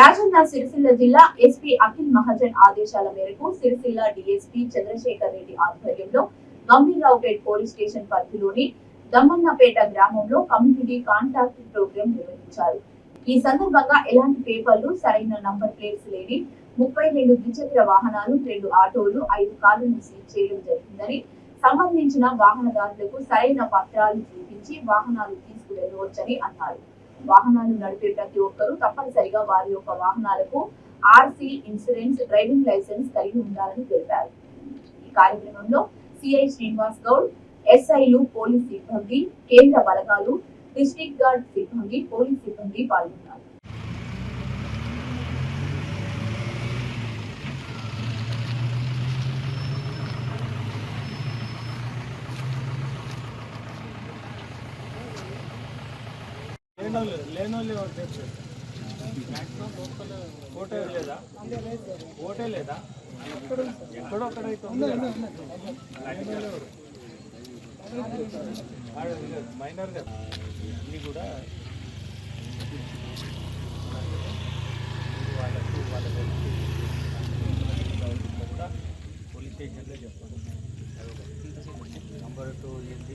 రాజన్న సిరిసిల్ల జిల్లా ఎస్పీ అఖిల్ మహాజన్ ఆదేశాల మేరకు సిరిసిల్ల డిఎస్పీ చంద్రశేఖర్ రెడ్డి ఆధ్వర్యంలో గంభీరావుపేట్ పోలీస్ స్టేషన్ పరిధిలోని దమ్మన్నపేట గ్రామంలో కమ్యూనిటీ కాంటాక్ట్ ప్రోగ్రాం నిర్వహించారు. ఈ సందర్భంగా ఎలాంటి పేపర్లు సరైన నంబర్ ప్లేట్స్ లేని ముప్పై రెండు ద్విచక్ర వాహనాలు రెండు ఆటోలు ఐదు కార్లను సీజ్ చేయడం జరిగిందని సంబంధించిన వాహనదారులకు సరైన పత్రాలు చూపించి వాహనాలు తీసుకువెళ్ళవచ్చని అన్నారు. వాహనాలు నడిపే ప్రతి ఒక్కరూ తప్పనిసరిగా వారి యొక్క వాహనాలకు ఆర్సీ ఇన్సూరెన్స్ డ్రైవింగ్ లైసెన్స్ కలిగి ఉండాలని తెలిపారు ఈ కార్యక్రమంలో సిఐ శ్రీనివాస్ గౌడ్ ఎస్ఐలు పోలీస్ సిబ్బంది కేంద్ర బలగాలు డిస్టిక్ గార్డ్ సిబ్బంది పోలీస్ సిబ్బంది పాల్గొన్నారు. లేనోళ్ళు లేనోళ్ళు ఎవరు ఓటే లేదా? ఓటే లేదా? ఎక్కడో మైనర్ కదా. కూడా వాళ్ళ కూడా పోలీస్ స్టేషన్లో చెప్పాలి నంబర్ టూ ఏంటి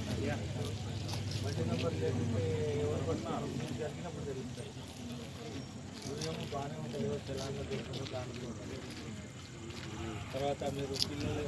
కదా. బండి నెంబర్ లేకుంటే ఎవరు పట్టినారు మీకు జరిగినప్పుడు తెలుస్తుంది ఉదయం బాగానే ఉంటుంది ఎవరు తెలంగాణ దేశంలో దాంట్లో తర్వాత మీరు పిల్లలు